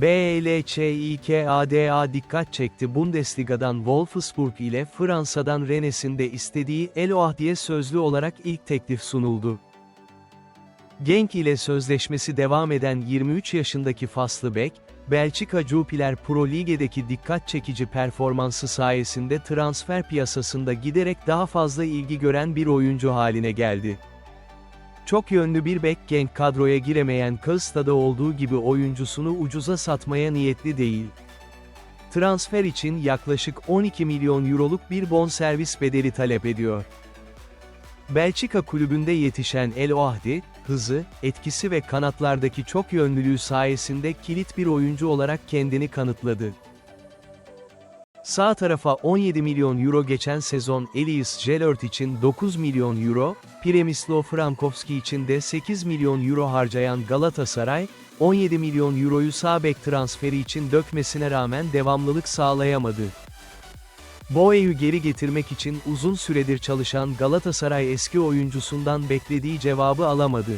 BLÇİKADA dikkat çekti Bundesliga'dan Wolfsburg ile Fransa'dan Rennes'in de istediği Eloah diye sözlü olarak ilk teklif sunuldu. Genk ile sözleşmesi devam eden 23 yaşındaki Faslı Bek, Belçika Jupiler Pro Lige'deki dikkat çekici performansı sayesinde transfer piyasasında giderek daha fazla ilgi gören bir oyuncu haline geldi. Çok yönlü bir bek Genk kadroya giremeyen Kağısta'da olduğu gibi oyuncusunu ucuza satmaya niyetli değil. Transfer için yaklaşık 12 milyon euroluk bir bonservis bedeli talep ediyor. Belçika kulübünde yetişen El Oahdi, hızı, etkisi ve kanatlardaki çok yönlülüğü sayesinde kilit bir oyuncu olarak kendini kanıtladı. Sağ tarafa 17 milyon euro geçen sezon Elias Gelert için 9 milyon euro, Przemysław Frankowski için de 8 milyon euro harcayan Galatasaray, 17 milyon euroyu sağ bek transferi için dökmesine rağmen devamlılık sağlayamadı. Boey'ü geri getirmek için uzun süredir çalışan Galatasaray eski oyuncusundan beklediği cevabı alamadı.